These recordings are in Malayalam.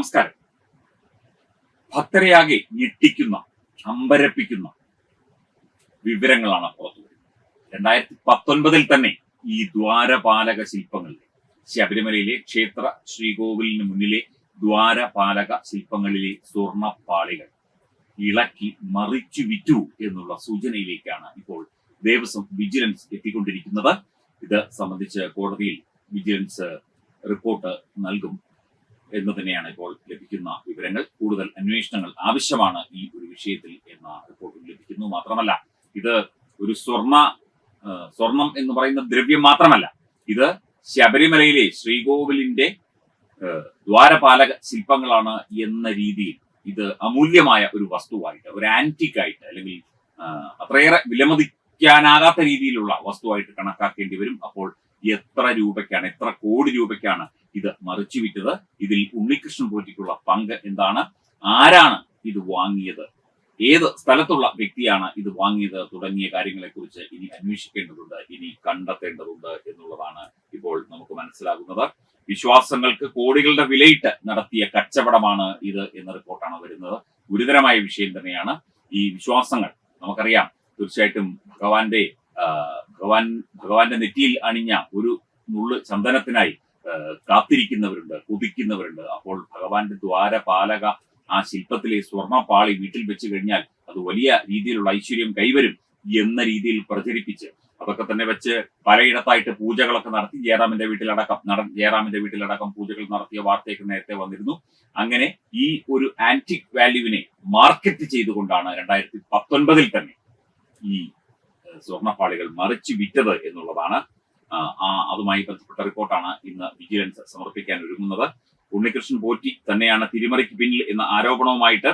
നമസ്കാരം. ഭക്തരെയാകെ ഞെട്ടിക്കുന്ന അമ്പരപ്പിക്കുന്ന വിവരങ്ങളാണ് പുറത്തു രണ്ടായിരത്തി പത്തൊൻപതിൽ തന്നെ ഈ ദ്വാരപാലക ശില്പങ്ങളിലെ ശബരിമലയിലെ ക്ഷേത്ര ശ്രീകോവിലിന് മുന്നിലെ ദ്വാരപാലക ശില്പങ്ങളിലെ സ്വർണപ്പാളികൾ ഇളക്കി മറിച്ചു വിറ്റു എന്നുള്ള സൂചനയിലേക്കാണ് ഇപ്പോൾ ദേവസ്വം വിജിലൻസ് എത്തിക്കൊണ്ടിരിക്കുന്നത്. ഇത് സംബന്ധിച്ച് കോടതിയിൽ വിജിലൻസ് റിപ്പോർട്ട് നൽകും. എന്ന് തന്നെയാണ് ഇപ്പോൾ ലഭിക്കുന്ന വിവരങ്ങൾ. കൂടുതൽ അന്വേഷണങ്ങൾ ആവശ്യമാണ് ഈ ഒരു വിഷയത്തിൽ എന്ന റിപ്പോർട്ടിൽ ലഭിക്കുന്നു. മാത്രമല്ല ഇത് ഒരു സ്വർണ സ്വർണം എന്ന് പറയുന്ന ദ്രവ്യം മാത്രമല്ല ഇത് ശബരിമലയിലെ ശ്രീകോവിലിന്റെ ദ്വാരപാലക ശില്പങ്ങളാണ് എന്ന രീതിയിൽ ഇത് അമൂല്യമായ ഒരു വസ്തുവായിട്ട് ഒരു ആന്റിക് ആയിട്ട് അല്ലെങ്കിൽ അത്രയേറെ വിലമതിക്കാനാകാത്ത രീതിയിലുള്ള വസ്തുവായിട്ട് കണക്കാക്കേണ്ടി വരും. അപ്പോൾ എത്ര രൂപയ്ക്കാണ് എത്ര കോടി രൂപയ്ക്കാണ് ഇത് മറിച്ചു വിറ്റത് ഇതിൽ ഉണ്ണികൃഷ്ണൻ പോറ്റിക്കുള്ള പങ്ക് എന്താണ്? ആരാണ് ഇത് വാങ്ങിയത്? ഏത് സ്ഥലത്തുള്ള വ്യക്തിയാണ് ഇത് വാങ്ങിയത്? തുടങ്ങിയ കാര്യങ്ങളെ കുറിച്ച് ഇനി അന്വേഷിക്കേണ്ടതുണ്ട് ഇനി കണ്ടെത്തേണ്ടതുണ്ട് എന്നുള്ളതാണ് ഇപ്പോൾ നമുക്ക് മനസ്സിലാകുന്നത്. വിശ്വാസങ്ങൾക്ക് കോടികളുടെ വിലയിട്ട് നടത്തിയ കച്ചവടമാണ് ഇത് എന്ന റിപ്പോർട്ടാണ് വരുന്നത്. ഗുരുതരമായ വിഷയം തന്നെയാണ്. ഈ വിശ്വാസങ്ങൾ നമുക്കറിയാം തീർച്ചയായിട്ടും ഭഗവാന്റെ ഭഗവാൻ ഭഗവാന്റെ നെറ്റിയിൽ അണിഞ്ഞ ഒരു നുള്ളു ചന്ദനത്തിനായി കാത്തിരിക്കുന്നവരുണ്ട് കുതിക്കുന്നവരുണ്ട്. അപ്പോൾ ഭഗവാന്റെ ദ്വാരപാലക ആ ശില്പത്തിലെ സ്വർണപാളി വീട്ടിൽ വെച്ച് കഴിഞ്ഞാൽ അത് വലിയ രീതിയിലുള്ള ഐശ്വര്യം കൈവരും എന്ന രീതിയിൽ പ്രചരിപ്പിച്ച് അതൊക്കെ തന്നെ വെച്ച് പലയിടത്തായിട്ട് പൂജകളൊക്കെ നടത്തി ജയറാമിന്റെ വീട്ടിലടക്കം നട ജയറാമിന്റെ വീട്ടിലടക്കം പൂജകൾ നടത്തിയ വാർത്തയൊക്കെ നേരത്തെ വന്നിരുന്നു. അങ്ങനെ ഈ ഒരു ആന്റിക് വാല്യൂവിനെ മാർക്കറ്റ് ചെയ്തുകൊണ്ടാണ് രണ്ടായിരത്തി പത്തൊൻപതിൽ തന്നെ ഈ സ്വർണപ്പാളികൾ മറിച്ച് വിറ്റത് എന്നുള്ളതാണ് അതുമായി ബന്ധപ്പെട്ട റിപ്പോർട്ടാണ് ഇന്ന് വിജിലൻസ് സമർപ്പിക്കാൻ ഒരുങ്ങുന്നത്. ഉണ്ണികൃഷ്ണൻ പോറ്റി തന്നെയാണ് തിരിമറിക്ക് പിന്നിൽ എന്ന ആരോപണവുമായിട്ട്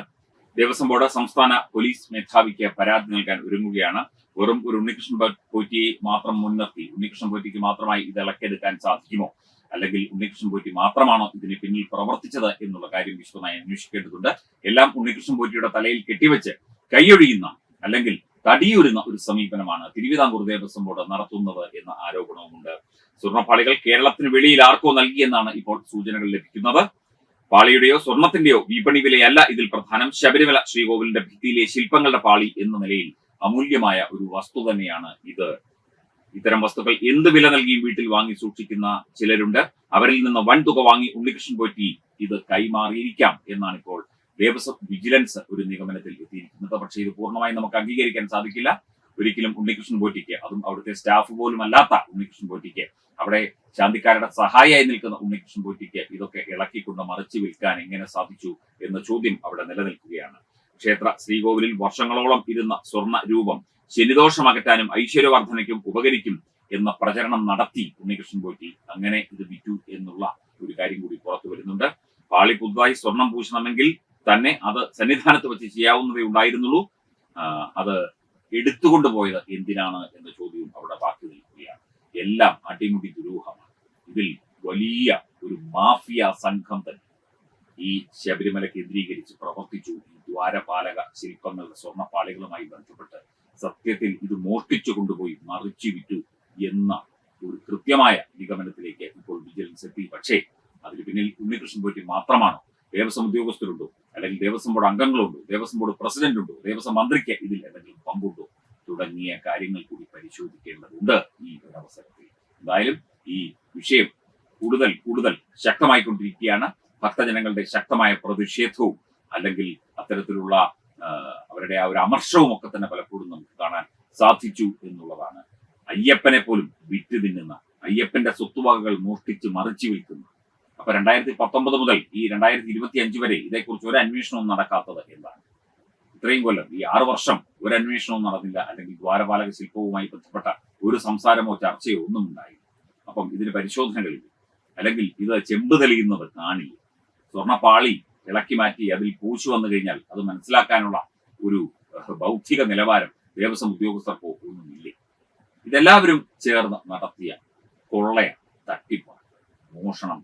ദേവസ്വം ബോർഡ് സംസ്ഥാന പോലീസ് മേധാവിക്ക് പരാതി നൽകാൻ ഒരുങ്ങുകയാണ്. വെറും ഒരു ഉണ്ണികൃഷ്ണൻ പോറ്റിയെ മാത്രം മുൻനിർത്തി ഉണ്ണികൃഷ്ണൻ പോറ്റിക്ക് മാത്രമായി ഇത് ഇളക്കിയെടുക്കാൻ സാധിക്കുമോ? അല്ലെങ്കിൽ ഉണ്ണികൃഷ്ണൻ പോറ്റി മാത്രമാണോ ഇതിന് പിന്നിൽ പ്രവർത്തിച്ചത് എന്നുള്ള കാര്യം വിശദമായി അന്വേഷിക്കേണ്ടതുണ്ട്. എല്ലാം ഉണ്ണികൃഷ്ണൻ പോറ്റിയുടെ തലയിൽ കെട്ടിവെച്ച് കൈയൊഴിയുന്ന അല്ലെങ്കിൽ തടിയൊരുന്ന ഒരു സമീപനമാണ് തിരുവിതാംകൂർ ദേവസ്വം ബോർഡ് നടത്തുന്നത് എന്ന ആരോപണവുമുണ്ട്. സ്വർണപ്പാളികൾ കേരളത്തിന് വെളിയിൽ ആർക്കോ നൽകിയെന്നാണ് ഇപ്പോൾ സൂചനകൾ ലഭിക്കുന്നത്. പാളിയുടെയോ സ്വർണത്തിന്റെയോ വിപണി വിലയല്ല ഇതിൽ പ്രധാനം. ശബരിമല ശ്രീകോവിലിന്റെ ഭിത്തിയിലെ ശില്പങ്ങളുടെ പാളി എന്ന നിലയിൽ അമൂല്യമായ ഒരു വസ്തു തന്നെയാണ് ഇത്. ഇത്തരം വസ്തുക്കൾ എന്ത് വില നൽകിയും വീട്ടിൽ വാങ്ങി സൂക്ഷിക്കുന്ന ചിലരുണ്ട്. അവരിൽ നിന്ന് വൻ തുക വാങ്ങി ഉണ്ണികൃഷ്ണൻ പോറ്റി ഇത് കൈമാറിയിരിക്കാം എന്നാണ് ഇപ്പോൾ ദേവസ്വം വിജിലൻസ് ഒരു നിഗമനത്തിൽ എത്തിയിരിക്കുന്നത് പക്ഷേ ഇത് പൂർണമായി നമുക്ക് അംഗീകരിക്കാൻ സാധിക്കില്ല. ഒരിക്കലും ഉണ്ണികൃഷ്ണൻ പോറ്റിക്ക്. അതും അവിടുത്തെ സ്റ്റാഫ് പോലും അല്ലാത്ത ഉണ്ണികൃഷ്ണൻ പോറ്റിക്ക്. അവിടെ ശാന്തിക്കാരുടെ സഹായിയായി നിൽക്കുന്ന ഉണ്ണികൃഷ്ണൻ പോറ്റിക്ക് ഇതൊക്കെ ഇളക്കിക്കൊണ്ട് മറിച്ചു വിൽക്കാൻ എങ്ങനെ സാധിച്ചു എന്ന ചോദ്യം അവിടെ നിലനിൽക്കുകയാണ്. ക്ഷേത്ര ശ്രീകോവിലിൽ വർഷങ്ങളോളം ഇരുന്ന സ്വർണ രൂപം ശനിദോഷം അകറ്റാനും ഐശ്വര്യവർദ്ധനയ്ക്കും ഉപകരിക്കും എന്ന പ്രചരണം നടത്തി ഉണ്ണികൃഷ്ണൻ പോറ്റി. അങ്ങനെ ഇത് വിറ്റു എന്നുള്ള ഒരു കാര്യം കൂടി പുറത്തു വരുന്നുണ്ട്. പാളി പുതുതായി സ്വർണം പൂശണമെങ്കിൽ തന്നെ അത് സന്നിധാനത്ത് വെച്ച് ചെയ്യാവുന്നതേ ഉണ്ടായിരുന്നുള്ളൂ. അത് എടുത്തുകൊണ്ട് പോയത് എന്തിനാണ് എന്ന ചോദ്യവും അവിടെ ബാക്കി നിൽക്കുകയാണ്. എല്ലാം അടിമുടി ദുരൂഹമാണ്. ഇതിൽ വലിയ ഒരു മാഫിയ സംഘം തന്നെ ഈ ശബരിമല കേന്ദ്രീകരിച്ച് പ്രവർത്തിച്ചു. ഈ ദ്വാരപാലക ശില്പങ്ങളുടെ സ്വർണപ്പാളികളുമായി ബന്ധപ്പെട്ട് സത്യത്തിൽ ഇത് മോഷ്ടിച്ചു കൊണ്ടുപോയി മറിച്ചു വിറ്റു എന്ന ഒരു കൃത്യമായ നിഗമനത്തിലേക്ക് ഇപ്പോൾ വിജിലൻസ് എത്തി. പക്ഷേ അതിന് പിന്നിൽ ഉണ്ണികൃഷ്ണൻ പോറ്റി മാത്രമാണോ ദേവസ്വം ഉദ്യോഗസ്ഥരുണ്ടോ അല്ലെങ്കിൽ ദേവസ്വം ബോർഡ് അംഗങ്ങളുണ്ടോ ദേവസ്വം ബോർഡ് പ്രസിഡന്റ് ഉണ്ടോ ദേവസ്വം മന്ത്രിക്ക് ഇതിൽ എന്തെങ്കിലും പങ്കുണ്ടോ തുടങ്ങിയ കാര്യങ്ങൾ കൂടി പരിശോധിക്കേണ്ടതുണ്ട് ഈ ഒരവസരത്തിൽ എന്തായാലും ഈ വിഷയം കൂടുതൽ കൂടുതൽ ശക്തമായിക്കൊണ്ടിരിക്കുകയാണ്. ഭക്തജനങ്ങളുടെ ശക്തമായ പ്രതിഷേധവും അല്ലെങ്കിൽ അത്തരത്തിലുള്ള അവരുടെ ആ ഒരു അമർഷവും ഒക്കെ തന്നെ പലപ്പോഴും നമുക്ക് കാണാൻ സാധിച്ചു എന്നുള്ളതാണ്. അയ്യപ്പനെ പോലും വിറ്റ് തിന്നുന്ന അയ്യപ്പന്റെ സ്വത്തുവകകൾ മോഷ്ടിച്ച് മറിച്ചു വിൽക്കുന്ന അപ്പൊ രണ്ടായിരത്തി പത്തൊമ്പത് മുതൽ ഈ രണ്ടായിരത്തി ഇരുപത്തി അഞ്ച് വരെ ഇതേക്കുറിച്ച് ഒരു അന്വേഷണവും നടക്കാത്തത് എന്താണ്? ഇത്രയും കൊല്ലം ഈ ആറു വർഷം ഒരു അന്വേഷണവും നടന്നില്ല അല്ലെങ്കിൽ ദ്വാരപാലക ശില്പവുമായി ബന്ധപ്പെട്ട ഒരു സംസാരമോ ചർച്ചയോ ഒന്നും ഉണ്ടായില്ല. അപ്പം ഇതിന് പരിശോധനകളില്ല അല്ലെങ്കിൽ ഇത് ചെമ്പ് തെളിയുന്നത് കാണില്ല. സ്വർണപ്പാളി ഇളക്കി മാറ്റി അതിൽ പൂച്ചു വന്നു കഴിഞ്ഞാൽ അത് മനസ്സിലാക്കാനുള്ള ഒരു ബൗദ്ധിക നിലവാരം ദേവസ്വം ഉദ്യോഗസ്ഥർക്കോ ഒന്നുമില്ലേ. ഇതെല്ലാവരും ചേർന്ന് നടത്തിയ കൊള്ളയാണ് തട്ടിപ്പാണ് മോഷണം